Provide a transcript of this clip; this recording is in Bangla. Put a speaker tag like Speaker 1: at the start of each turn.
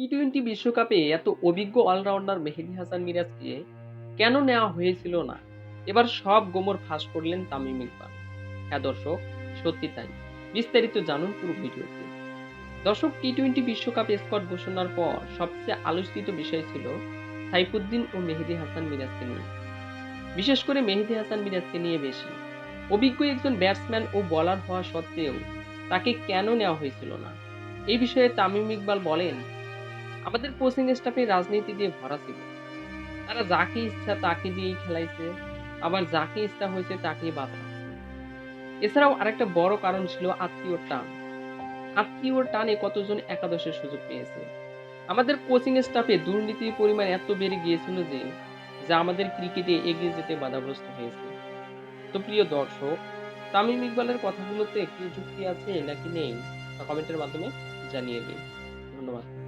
Speaker 1: টি টোয়েন্টি বিশ্বকাপে এত অভিজ্ঞ অলরাউন্ডার মেহেদী হাসান মিরাজকে কেন নেওয়া হয়েছিল না? এবার সব গোমর ফাঁস করলেন তামিম ইকবাল। হ্যাঁ দর্শক, সত্যি তাই। বিস্তারিত জানুন পুরো ভিডিওতে। দর্শক টি টোয়েন্টি বিশ্বকাপে স্কট ঘোষণার পর সবচেয়ে আলোচিত বিষয় ছিল সাইফুদ্দিন ও মেহেদী হাসান মিরাজকে নিয়ে। বিশেষ করে মেহেদী হাসান মিরাজকে নিয়ে বেশি। অভিজ্ঞ একজন ব্যাটসম্যান ও বলার হওয়া সত্ত্বেও তাকে কেন নেওয়া হয়েছিল না? এই বিষয়ে তামিম ইকবাল বলেন আমাদের কোচিং স্টাফে রাজনীতি দিয়ে ভরা ছিল। তারা যাকে ইচ্ছা তাকে দিয়েই খেলাইছে, আবার যাকে ইচ্ছা হয়েছে তাকেই বাদ এছাড়াও আরেকটা বড় কারণ ছিল আত্মীয় টান। আত্মীয় টানে কতজন একাদশের সুযোগ পেয়েছে? আমাদের কোচিং স্টাফে দুর্নীতির পরিমাণ এত বেড়ে গিয়েছিল যে, যা আমাদের ক্রিকেটে এগিয়ে যেতে বাধাগ্রস্ত হয়েছে। তো প্রিয় দর্শক, তামিম ইকবালের কথাগুলোতে কি যুক্তি আছে নাকি নেই? কমেন্টের মাধ্যমে জানিয়ে দিন। ধন্যবাদ।